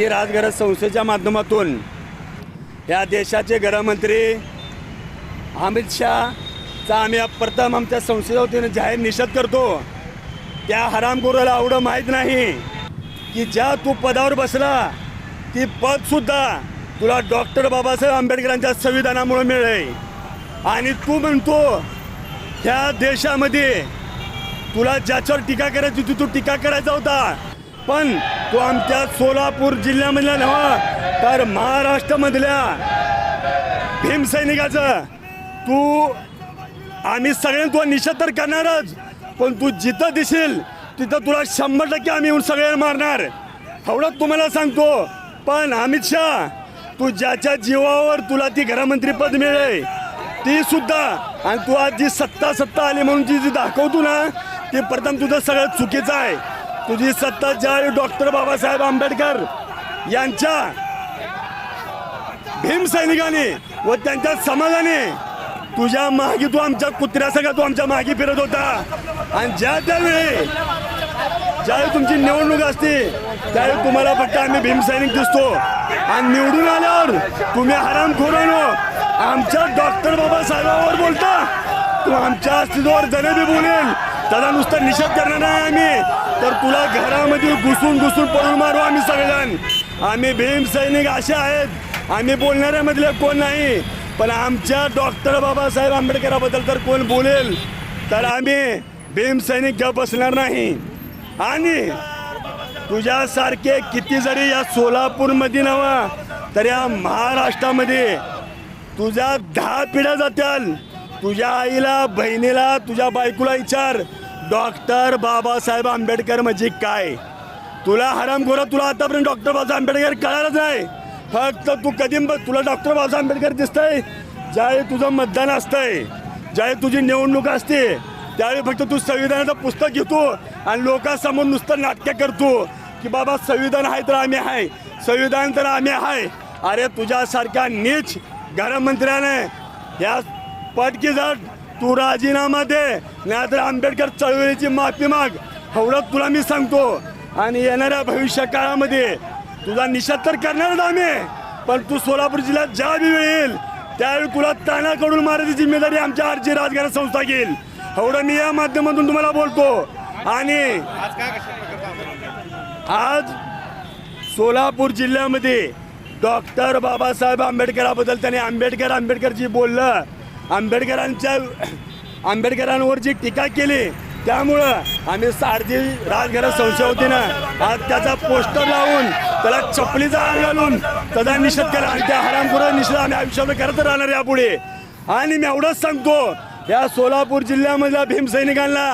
जी राजगरज संस्थेच्या माध्यमातून या देशाचे गृहमंत्री अमित शहाचा आम्ही प्रथम आमच्या संस्थेच्या वतीने जाहीर निषेध करतो. त्या हरामखोराला एवढं माहीत नाही की ज्या तू पदावर बसला ती पदसुद्धा तुला डॉक्टर बाबासाहेब आंबेडकरांच्या संविधानामुळे मिळेल. आणि तू म्हणतो ह्या देशामध्ये तुला ज्याच्यावर टीका करायची होती तू टीका करायचा होता. पण तो आमच्या सोलापूर जिल्ह्यामधल्या नव्हा तर महाराष्ट्रामधल्या भीमसैनिकाचं तू आम्ही सगळ्यांना तुला निषेध तर करणारच पण तू जिथं दिसेल तिथं तुला शंभर टक्के आम्ही येऊन सगळ्यांना मारणार. एवढंच तुम्हाला सांगतो. पण अमित शहा तू ज्याच्या जीवावर तुला ती घरमंत्रीपद मिळेल ती सुद्धा आणि तू आज जी सत्ता सत्ता आली म्हणून जी जी दाखवतो ना ते प्रथम तुझं सगळं चुकीचं आहे. तुझी सत्ता जाहीर डॉक्टर बाबासाहेब आंबेडकर यांच्या भीमसैनिकाने व त्यांच्या समाजाने. तुझ्या मागे तू आमच्या कुत्र्यासंगा तू आमच्या मागे फिरत होता. आणि ज्या त्यावेळी ज्यावेळी तुमची निवडणूक असते त्यावेळी तुम्हाला फक्त आम्ही भीमसैनिक दिसतो. आणि निवडून आल्यावर तुम्ही हराम खोरानो आमच्या डॉक्टर बाबासाहेबांवर बोलता. तू आमच्या अस्तित्वावर जणबी बोलेल. त्याला नुसता निषेध करणार नाही आम्ही. तर तुला घरामध्ये घुसून घुसून पळून मारू आम्ही सगळेजण. आम्ही भीमसैनिक असे आहेत. आम्ही बोलणाऱ्यामधले कोण नाही. पण आमच्या डॉक्टर बाबासाहेब आंबेडकराबद्दल तर कोण बोलेल तर आम्ही भीमसैनिक गप बसणार नाही. आणि तुझ्यासारखे किती जरी या सोलापूरमध्ये नवा तर या महाराष्ट्रामध्ये तुझ्या दहा पिढ्या जात्याल. तुझ्या आईला बहिणीला तुझ्या बायकोला विचार. डॉक्टर बाबासाहेब आंबेडकर म्हणजे काय? तुला हरामखोरा तुला आतापर्यंत डॉक्टर बाबासाहेब आंबेडकर कळालंच नाही. फक्त तू कधी ब- तुला डॉक्टर बाबासाहेब आंबेडकर दिसतंय ज्यावेळी तुझं मतदान असतंय ज्यावेळी तुझी निवडणूक असते त्यावेळी फक्त तू संविधानाचं पुस्तक घेतो आणि लोकांसमोर नुसतं नाटकं करतो की बाबा संविधान आहे तर आम्ही आहे संविधान तर आम्ही आहे. अरे तुझ्यासारख्या नीच घरमंत्र्याने या पटकी जर तू राजीनामा दे नाहीतर आंबेडकर चळवळीची माफी माग. एवढं तुला मी सांगतो. आणि येणाऱ्या भविष्य काळामध्ये तुझा निषेध तर करणारच आम्ही. पण तू सोलापूर जिल्ह्यात ज्या बी वेळ येईल त्यावेळी तुला तानाकडून मारायची जिम्मेदारी आमच्या आरजी राजगार संस्था घेईल. एवढं मी या माध्यमातून तुम्हाला बोलतो. आणि आज सोलापूर जिल्ह्यामध्ये डॉक्टर बाबासाहेब आंबेडकराबद्दल त्याने आंबेडकर आंबेडकरजी बोललं. आंबेडकरांच्या आंबेडकरांवर जी टीका केली त्यामुळं आम्ही सारथी राजघरात संशय आज त्याचा पोस्टर लावून त्याला चपलीचा हार घालून त्याचा निषेध केला आणि त्या हरामखोरा निषेध आम्ही आयुष्यावर करत राहणार यापुढे. आणि मी एवढंच सांगतो या सोलापूर जिल्ह्यामधल्या भीमसैनिकांना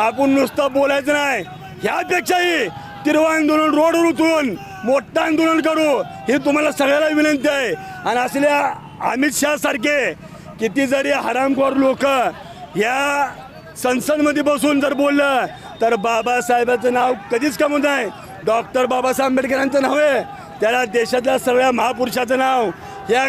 आपण नुसतं बोलायचं नाही. ह्यापेक्षाही तिरवा आंदोलन रोडवर उतरून मोठं आंदोलन करू ही तुम्हाला सगळ्याला विनंती आहे. आणि असल्या अमित शहा सारखे किती जरी हरामखोर लोक या संसदमध्ये बसून जर बोललं तर बाबासाहेबाचं नाव कधीच कमवत नाही. डॉक्टर बाबासाहेब आंबेडकरांचं नाव आहे. त्याला देशातल्या सगळ्या महापुरुषाचं नाव या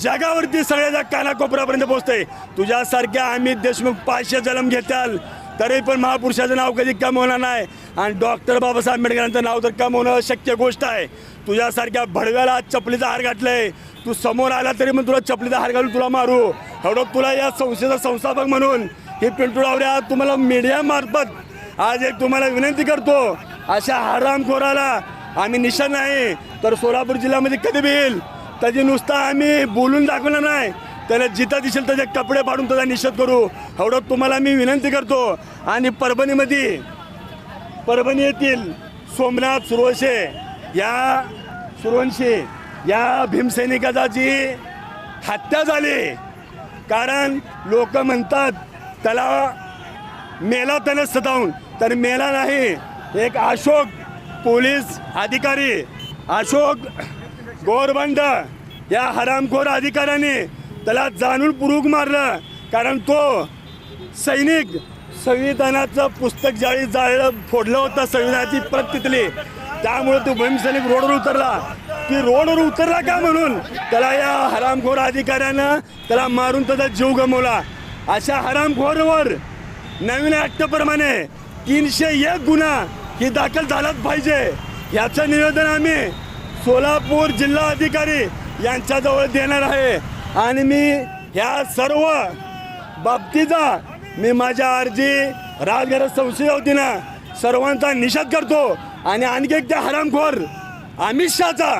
जगावरती सगळ्याच्या कानाकोपऱ्यापर्यंत पोहोचते तुझ्यासारख्या अमित देशमुख पाचशे जन्म घेताल तरी पण महापुरुषाचं नाव कधी कमवणार नाही. आणि डॉक्टर बाबासाहेब आंबेडकरांचं नाव तर कमवणं शक्य गोष्ट आहे. तुझ्यासारख्या भडव्याला आज चपलीचा हार घातलंय. तू समोर आला तरी मग तुला चपलीचा हार घालून तुला मारू. एवढं तुला या संस्थेचा संस्थापक म्हणून ही पिंटू डावऱ्या तुम्हाला मीडियामार्फत आज एक तुम्हाला विनंती करतो. अशा हरामखोराला आम्ही निशाण नाही तर सोलापूर जिल्ह्यामध्ये कधी बी येईल. त्याची नुसता आम्ही बोलून दाखवणार नाही. त्याला जिथं दिसेल त्याचे कपडे पाडून त्याचा निषेध करू. एवढं तुम्हाला मी विनंती करतो. आणि परभणीमध्ये परभणी येथील सोमनाथ सुरवशे या सुरवंशी या भीमसैनिकाची हत्या झाली. कारण लोक म्हणतात त्याला मेला त्याने सतावून तर मेला नाही एक अशोक पोलीस अधिकारी अशोक गोरबंड या हरामखोर अधिकाऱ्याने त्याला जाणून पुरूक मारलं. कारण तो सैनिक संविधानाचं पुस्तक ज्यावेळी जाळलं फोडलं होतं संविधानाची प्रत तिथली. त्यामुळे तो भीमसैनिक रोडवर उतरला. की रोडवर उतरला का म्हणून? त्याला या हरामखोर अधिकाऱ्यानं त्याला मारून त्याचा जीव गमवला. अशा हरामखोरवर नवीन ॲक्टप्रमाणे तीनशे एक गुन्हा ही दाखल झालाच पाहिजे. ह्याचं निवेदन आम्ही सोलापूर जिल्हा अधिकारी यांच्याजवळ देणार आहे. आणि मी ह्या सर्व बाबतीचा मी माझ्या अर्जी राजघर संस्थेच्या वतीनं सर्वांचा निषेध करतो. आणि आणखी एक त्या हरामखोर अमित शहाचा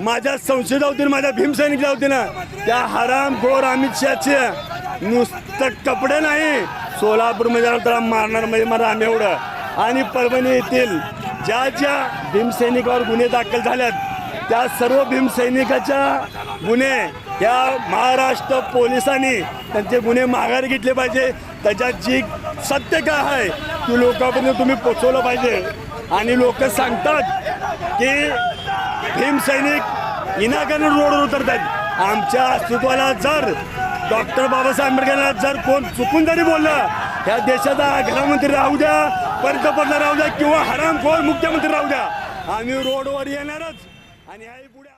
माझ्या संस्थेच्या वतीनं माझ्या भीमसैनिकच्या ना. त्या हरामखोर अमित शहाचे नुसतं कपडे नाही. सोलापूरमध्ये त्याला मारणार म्हणजे मला आम्ही एवढं. आणि परभणी येथील ज्या ज्या भीमसैनिकावर गुन्हे दाखल झाल्यात त्या सर्व भीमसैनिकाच्या गुन्हे या महाराष्ट्र पोलिसांनी त्यांचे गुन्हे माघार घेतले पाहिजे. त्याच्यात जी सत्य काय आहे ती लोकांपर्यंत तुम्ही पोचवलं पाहिजे. आणि लोक सांगतात की भीमसैनिक विनाकारण रोडवर उतरतात आमच्या अस्तित्वाला जर डॉक्टर बाबासाहेब आंबेडकरांना जर कोण चुकून जरी बोललं त्या देशाचा गृहमंत्री राहू द्या पंतप्रधान राहू द्या किंवा हरामखोर मुख्यमंत्री राहू द्या आम्ही रोडवर येणारच. आणि आई पुढे